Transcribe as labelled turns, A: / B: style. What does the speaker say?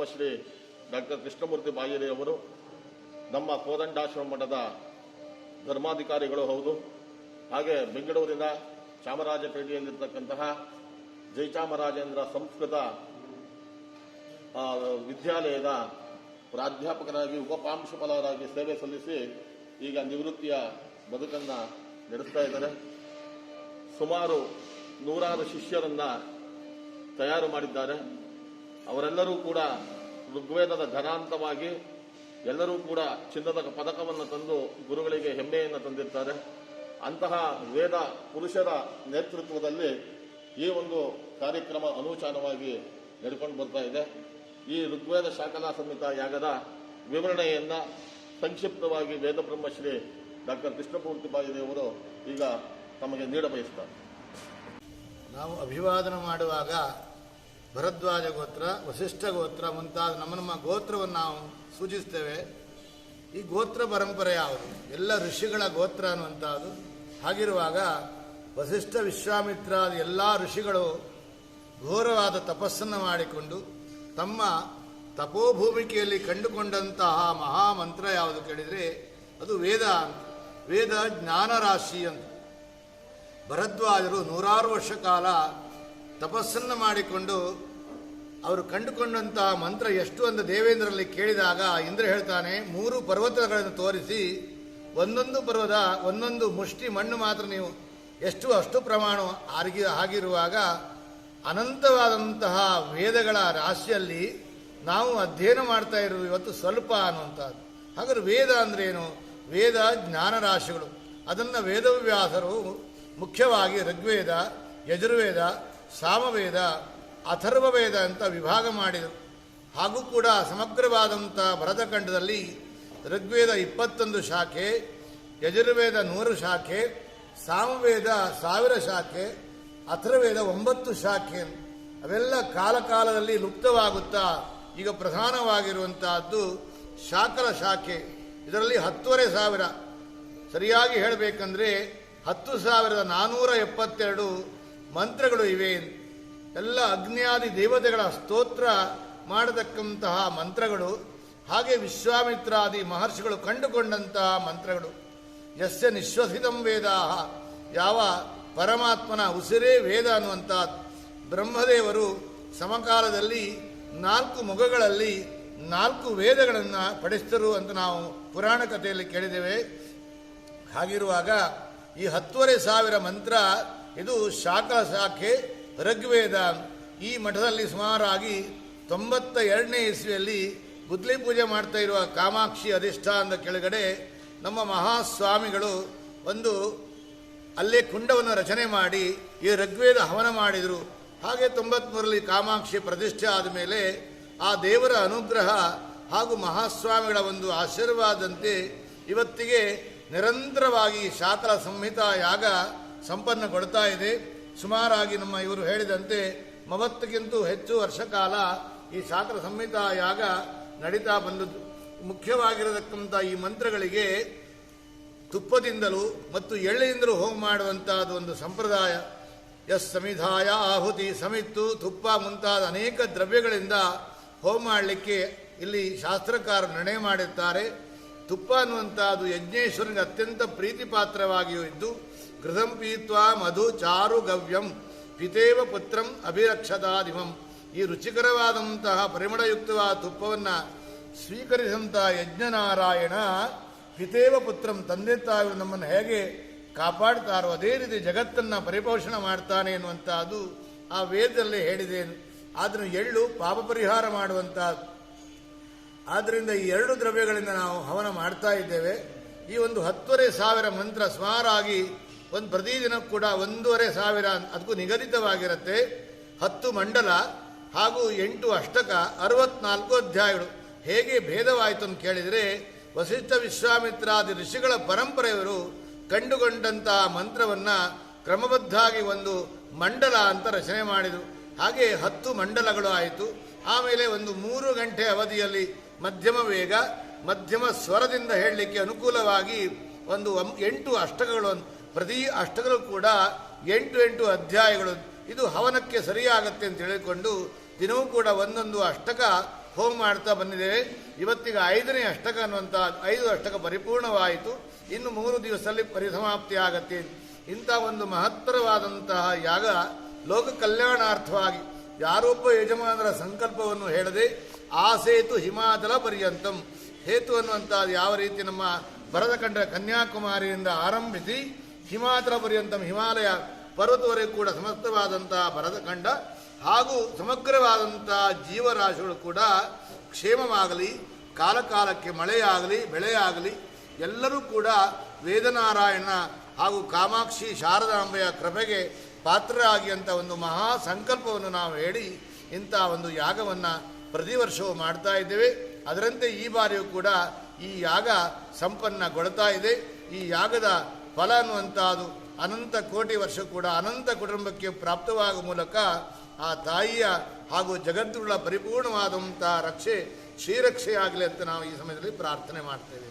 A: Brahmashri doctor Krishnamurthy ಬಾಯಿರಿ ಅವರು, ನಮ್ಮ ಕೋದಂಡಾಶ್ರಮ ಮಠದ ಧರ್ಮಾಧಿಕಾರಿಗಳು ಹೌದು. ಹಾಗೆ ಬೆಂಗಳೂರಿನ ಚಾಮರಾಜಪೇಟೆಯಲ್ಲಿರ್ತಕ್ಕಂತಹ ಜಯಚಾಮರಾಜೇಂದ್ರ ಸಂಸ್ಕೃತ ವಿದ್ಯಾಲಯದ ಪ್ರಾಧ್ಯಾಪಕರಾಗಿ, ಉಪಪಾಂಶುಪಾಲರಾಗಿ ಸೇವೆ ಸಲ್ಲಿಸಿ ಈಗ ನಿವೃತ್ತಿಯ ಬದುಕನ್ನು ನಡೆಸ್ತಾ ಇದ್ದಾರೆ. ಸುಮಾರು ನೂರಾರು ಶಿಷ್ಯರನ್ನ ತಯಾರು ಮಾಡಿದ್ದಾರೆ. ಅವರೆಲ್ಲರೂ ಕೂಡ ಋಗ್ವೇದದ ಘನಾಂತವಾಗಿ ಎಲ್ಲರೂ ಕೂಡ ಚಿನ್ನದ ಪದಕವನ್ನು ತಂದು ಗುರುಗಳಿಗೆ ಹೆಮ್ಮೆಯನ್ನು ತಂದಿರ್ತಾರೆ. ಅಂತಹ ವೇದ ಪುರುಷರ ನೇತೃತ್ವದಲ್ಲಿ ಈ ಒಂದು ಕಾರ್ಯಕ್ರಮ ಅನೂಚಾನವಾಗಿ ನಡ್ಕೊಂಡು ಬರ್ತಾ ಇದೆ. ಈ ಋಗ್ವೇದ ಶಾಖಲಾ ಸಂಹಿತ ಯಾಗದ ವಿವರಣೆಯನ್ನ ಸಂಕ್ಷಿಪ್ತವಾಗಿ ವೇದ ಬ್ರಹ್ಮಶ್ರೀ ಡಾಕ್ಟರ್ ಕೃಷ್ಣಮೂರ್ತಿ ಬಾಯಿದೇವರು ಈಗ ತಮಗೆ ನೀಡಬಯಸ್ತಾರೆ.
B: ನಾವು ಅಭಿವಾದನ ಮಾಡುವಾಗ ಭರದ್ವಾಜ ಗೋತ್ರ, ವಸಿಷ್ಠ ಗೋತ್ರ ಮುಂತಾದ ನಮ್ಮ ನಮ್ಮ ಗೋತ್ರವನ್ನು ನಾವು ಸೂಚಿಸ್ತೇವೆ. ಈ ಗೋತ್ರ ಪರಂಪರೆ ಯಾವುದು? ಎಲ್ಲ ಋಷಿಗಳ ಗೋತ್ರ ಅನ್ನುವಂಥದ್ದು. ಹಾಗಿರುವಾಗ ವಸಿಷ್ಠ ವಿಶ್ವಾಮಿತ್ರಾದಿ ಎಲ್ಲ ಋಷಿಗಳು ಘೋರವಾದ ತಪಸ್ಸನ್ನು ಮಾಡಿಕೊಂಡು ತಮ್ಮ ತಪೋಭೂಮಿಕೆಯಲ್ಲಿ ಕಂಡುಕೊಂಡಂತಹ ಮಹಾಮಂತ್ರ ಯಾವುದು ಕೇಳಿದರೆ ಅದು ವೇದ ಅಂತ. ವೇದ ಜ್ಞಾನರಾಶಿ ಅಂತ. ಭರದ್ವಾಜರು ನೂರಾರು ವರ್ಷ ಕಾಲ ತಪಸ್ಸನ್ನು ಮಾಡಿಕೊಂಡು ಅವರು ಕಂಡುಕೊಂಡಂತಹ ಮಂತ್ರ ಎಷ್ಟು ಅಂತ ದೇವೇಂದ್ರರಲ್ಲಿ ಕೇಳಿದಾಗ ಇಂದ್ರ ಹೇಳ್ತಾನೆ, ಮೂರು ಪರ್ವತಗಳನ್ನು ತೋರಿಸಿ, ಒಂದೊಂದು ಪರ್ವತ, ಒಂದೊಂದು ಮುಷ್ಟಿ ಮಣ್ಣು ಮಾತ್ರ ನೀವು ಎಷ್ಟು ಅಷ್ಟು ಪ್ರಮಾಣ ಆರ್ಗಿ ಆಗಿರುವಾಗ ಅನಂತವಾದಂತಹ ವೇದಗಳ ರಾಶಿಯಲ್ಲಿ ನಾವು ಅಧ್ಯಯನ ಮಾಡ್ತಾ ಇರೋದು ಇವತ್ತು ಸ್ವಲ್ಪ ಅನ್ನುವಂಥದ್ದು. ಹಾಗಾದ್ರೆ ವೇದ ಏನು ವೇದ ಜ್ಞಾನ ರಾಶಿಗಳು. ಅದನ್ನು ವೇದವ್ಯಾಸರು ಮುಖ್ಯವಾಗಿ ಋಗ್ವೇದ, ಯಜುರ್ವೇದ ಸಾಮವೇದ, ಅಥರ್ವವೇದ ಅಂತ ವಿಭಾಗ ಮಾಡಿದರು. ಹಾಗೂ ಕೂಡ ಸಮಗ್ರವಾದಂಥ ಭರತಖಂಡದಲ್ಲಿ ಋಗ್ವೇದ ಇಪ್ಪತ್ತೊಂದು ಶಾಖೆ, ಯಜುರ್ವೇದ ನೂರು ಶಾಖೆ, ಸಾಮವೇದ ಸಾವಿರ ಶಾಖೆ ಅಥರ್ವೇದ ಒಂಬತ್ತು ಶಾಖೆ. ಅವೆಲ್ಲ ಕಾಲಕಾಲದಲ್ಲಿ ಲುಪ್ತವಾಗುತ್ತಾ ಈಗ ಪ್ರಧಾನವಾಗಿರುವಂತಹದ್ದು ಶಾಕಲ ಶಾಖೆ. ಇದರಲ್ಲಿ ಹತ್ತುವರೆ ಸಾವಿರ. ಸರಿಯಾಗಿ ಹೇಳಬೇಕಂದ್ರೆ ಹತ್ತು ಸಾವಿರದ ನಾನ್ನೂರ ಎಪ್ಪತ್ತೆರಡು ಮಂತ್ರಗಳು ಇವೆ. ಎಲ್ಲ ಅಗ್ನಿಯಾದಿ ದೇವತೆಗಳ ಸ್ತೋತ್ರ ಮಾಡತಕ್ಕಂತಹ ಮಂತ್ರಗಳು, ಹಾಗೆ ವಿಶ್ವಾಮಿತ್ರಾದಿ ಮಹರ್ಷಿಗಳು ಕಂಡುಕೊಂಡಂತಹ ಮಂತ್ರಗಳು. ಯಸ್ಯ ನಿಶ್ವಸಿತಂ ವೇದ ಯಾವ ಪರಮಾತ್ಮನ ಉಸಿರೇ ವೇದ ಅನ್ನುವಂಥ ಬ್ರಹ್ಮದೇವರು ಸಮಕಾಲದಲ್ಲಿ ನಾಲ್ಕು ಮುಖಗಳಲ್ಲಿ ನಾಲ್ಕು ವೇದಗಳನ್ನು ಪಡಿಸಿದರು ಅಂತ ನಾವು ಪುರಾಣ ಕಥೆಯಲ್ಲಿ ಕೇಳಿದ್ದೇವೆ. ಹಾಗಿರುವಾಗ ಈ ಹತ್ತುವರೆ ಸಾವಿರ ಮಂತ್ರ ಇದು ಶಾಖ ಶಾಖೆ ಋಗ್ವೇದ. ಈ ಮಠದಲ್ಲಿ ಸುಮಾರಾಗಿ ತೊಂಬತ್ತ ಎರಡನೇ ಇಸ್ವಿಯಲ್ಲಿ ಗುದ್ಲಿ ಪೂಜೆ ಮಾಡ್ತಾ ಇರುವ ಕಾಮಾಕ್ಷಿ ಅಧಿಷ್ಠಾನದ ಕೆಳಗಡೆ ನಮ್ಮ ಮಹಾಸ್ವಾಮಿಗಳು ಒಂದು ಅಲ್ಲೇ ಕುಂಡವನ್ನು ರಚನೆ ಮಾಡಿ ಈ ಋಗ್ವೇದ ಹವನ ಮಾಡಿದರು. ಹಾಗೆ ತೊಂಬತ್ಮೂರರಲ್ಲಿ ಕಾಮಾಕ್ಷಿ ಪ್ರತಿಷ್ಠೆ ಆದ ಮೇಲೆ ಆ ದೇವರ ಅನುಗ್ರಹ ಹಾಗೂ ಮಹಾಸ್ವಾಮಿಗಳ ಒಂದು ಆಶೀರ್ವಾದಂತೆ ಇವತ್ತಿಗೆ ನಿರಂತರವಾಗಿ ಶಾಕಲ ಸಂಹಿತಾ ಯಾಗ ಸಂಪನ್ನಗೊಳ್ತಾ ಇದೆ. ಸುಮಾರಾಗಿ ನಮ್ಮ ಇವರು ಹೇಳಿದಂತೆ ಮೂವತ್ತಕ್ಕಿಂತ ಹೆಚ್ಚು ವರ್ಷ ಕಾಲ ಈ ಶಾಸ್ತ್ರ ಸಂಹಿತ ಯಾಗ ನಡೀತಾ ಬಂದದ್ದು. ಮುಖ್ಯವಾಗಿರತಕ್ಕಂಥ ಈ ಮಂತ್ರಗಳಿಗೆ ತುಪ್ಪದಿಂದಲೂ ಮತ್ತು ಎಳ್ಳೆಯಿಂದಲೂ ಹೋಮ ಮಾಡುವಂತಹದ್ದು ಒಂದು ಸಂಪ್ರದಾಯ. ಎಸ್ ಸಮಿಧಾಯ ಆಹುತಿ ಸಮಿತ್ತು ತುಪ್ಪ ಮುಂತಾದ ಅನೇಕ ದ್ರವ್ಯಗಳಿಂದ ಹೋಮ ಮಾಡಲಿಕ್ಕೆ ಇಲ್ಲಿ ಶಾಸ್ತ್ರಕಾರರು ನಿರ್ಣಯ ಮಾಡಿರ್ತಾರೆ. ತುಪ್ಪ ಅನ್ನುವಂಥದ್ದು ಯಜ್ಞೇಶ್ವರನಿಗೆ ಅತ್ಯಂತ ಪ್ರೀತಿ ಪಾತ್ರವಾಗಿಯೂ ಇದ್ದು, ಗೃಹಂ ಪೀತ್ವಾ ಮಧು ಚಾರು ಗವ್ಯಂ, ಪಿತೇವ ಪುತ್ರಂ ಅಭಿರಕ್ಷತಾದಿಮಂ. ಈ ರುಚಿಕರವಾದಂತಹ ಪರಿಮಳಯುಕ್ತವಾದ ತುಪ್ಪವನ್ನು ಸ್ವೀಕರಿಸಿದಂತಹ ಯಜ್ಞನಾರಾಯಣ ಪಿತೇವ ಪುತ್ರಂ ತಂದೆ ತಾಯಿ ನಮ್ಮನ್ನು ಹೇಗೆ ಕಾಪಾಡ್ತಾರೋ ಅದೇ ರೀತಿ ಜಗತ್ತನ್ನು ಪರಿಪೋಷಣೆ ಮಾಡ್ತಾನೆ ಎನ್ನುವಂಥದ್ದು ಆ ವೇದದಲ್ಲಿ ಹೇಳಿದೆ. ಆದರೂ ಎಳ್ಳು ಪಾಪ ಪರಿಹಾರ ಮಾಡುವಂತಹದ್ದು ಆದ್ದರಿಂದ ಈ ಎರಡು ದ್ರವ್ಯಗಳಿಂದ ನಾವು ಹವನ ಮಾಡ್ತಾ ಇದ್ದೇವೆ. ಈ ಒಂದು ಹತ್ತುವರೆ ಸಾವಿರ ಮಂತ್ರ ಸುಮಾರಾಗಿ ಒಂದು ಪ್ರತಿದಿನ ಕೂಡ ಒಂದೂವರೆ ಸಾವಿರ ಅದಕ್ಕೂ ನಿಗದಿತವಾಗಿರುತ್ತೆ. ಹತ್ತು ಮಂಡಲ ಹಾಗೂ ಎಂಟು ಅಷ್ಟಕ ಅರವತ್ನಾಲ್ಕು ಅಧ್ಯಾಯಗಳು. ಹೇಗೆ ಭೇದವಾಯಿತು ಅಂತ ಕೇಳಿದರೆ, ವಸಿಷ್ಠ ವಿಶ್ವಾಮಿತ್ರಾದಿ ಋಷಿಗಳ ಪರಂಪರೆಯವರು ಕಂಡುಕೊಂಡಂತಹ ಮಂತ್ರವನ್ನು ಕ್ರಮಬದ್ಧಾಗಿ ಒಂದು ಮಂಡಲ ಅಂತ ರಚನೆ ಮಾಡಿದರು. ಹಾಗೆ ಹತ್ತು ಮಂಡಲಗಳು ಆಯಿತು. ಆಮೇಲೆ ಒಂದು ಮೂರು ಗಂಟೆ ಅವಧಿಯಲ್ಲಿ ಮಧ್ಯಮ ವೇಗ, ಮಧ್ಯಮ ಸ್ವರದಿಂದ ಹೇಳಲಿಕ್ಕೆ ಅನುಕೂಲವಾಗಿ ಒಂದು ಎಂಟು ಅಷ್ಟಕಗಳು ಪ್ರತಿ ಅಷ್ಟಕಗಳು ಕೂಡ ಎಂಟು ಎಂಟು ಅಧ್ಯಾಯಗಳು. ಇದು ಹವನಕ್ಕೆ ಸರಿಯಾಗತ್ತೆ ಅಂತ ಹೇಳಿಕೊಂಡು ದಿನವೂ ಕೂಡ ಒಂದೊಂದು ಅಷ್ಟಕ ಹೋಮ ಮಾಡ್ತಾ ಬಂದಿದ್ದೇವೆ. ಇವತ್ತಿಗೆ ಐದನೇ ಅಷ್ಟಕ ಅನ್ನುವಂಥ ಐದು ಅಷ್ಟಕ ಪರಿಪೂರ್ಣವಾಯಿತು. ಇನ್ನು ಮೂರು ದಿವಸದಲ್ಲಿ ಪರಿಸಮಾಪ್ತಿ ಆಗತ್ತೆ. ಇಂಥ ಒಂದು ಮಹತ್ತರವಾದಂತಹ ಯಾಗ ಲೋಕ ಕಲ್ಯಾಣಾರ್ಥವಾಗಿ ಯಾರೊಬ್ಬ ಯಜಮಾನರ ಸಂಕಲ್ಪವನ್ನು ಹೇಳದೆ ಆ ಸೇತು ಹಿಮಾಚಲ ಪರ್ಯಂತಂ. ಹೇತು ಅನ್ನುವಂಥದ್ದು ಯಾವ ರೀತಿ ನಮ್ಮ ಭರತಖಂಡ ಕನ್ಯಾಕುಮಾರಿಯಿಂದ ಆರಂಭಿಸಿ ಹಿಮಾಚಲ ಪರ್ಯಂತಂ ಹಿಮಾಲಯ ಪರ್ವತವರೆಗೂ ಕೂಡ ಸಮಸ್ತವಾದಂತಹ ಭರತಖಂಡ ಹಾಗೂ ಸಮಗ್ರವಾದಂತಹ ಜೀವರಾಶಿಗಳು ಕೂಡ ಕ್ಷೇಮವಾಗಲಿ, ಕಾಲಕಾಲಕ್ಕೆ ಮಳೆಯಾಗಲಿ, ಬೆಳೆಯಾಗಲಿ, ಎಲ್ಲರೂ ಕೂಡ ವೇದನಾರಾಯಣ ಹಾಗೂ ಕಾಮಾಕ್ಷಿ ಶಾರದಾಂಬೆಯ ಕೃಪೆಗೆ ಪಾತ್ರರಾಗಿ ಅಂತ ಒಂದು ಮಹಾ ಸಂಕಲ್ಪವನ್ನು ನಾವು ಹೇಳಿ ಇಂಥ ಒಂದು ಯಾಗವನ್ನು ಪ್ರತಿ ವರ್ಷವೂ ಮಾಡ್ತಾ ಇದ್ದೇವೆ ಅದರಂತೆ ಈ ಬಾರಿಯೂ ಕೂಡ ಈ ಯಾಗ ಸಂಪನ್ನಗೊಳ್ತಾ ಇದೆ ಈ ಯಾಗದ ಫಲ ಅನ್ನುವಂಥದ್ದು ಅನಂತ ಕೋಟಿ ವರ್ಷ ಕೂಡ ಅನಂತ ಕುಟುಂಬಕ್ಕೆ ಪ್ರಾಪ್ತವಾಗುವ ಮೂಲಕ ಆ ತಾಯಿಯ ಹಾಗೂ ಜಗತ್ತುಗಳ ಪರಿಪೂರ್ಣವಾದಂಥ ರಕ್ಷೆ ಶ್ರೀರಕ್ಷೆಯಾಗಲಿ ಅಂತ ನಾವು ಈ ಸಮಯದಲ್ಲಿ ಪ್ರಾರ್ಥನೆ ಮಾಡ್ತೇವೆ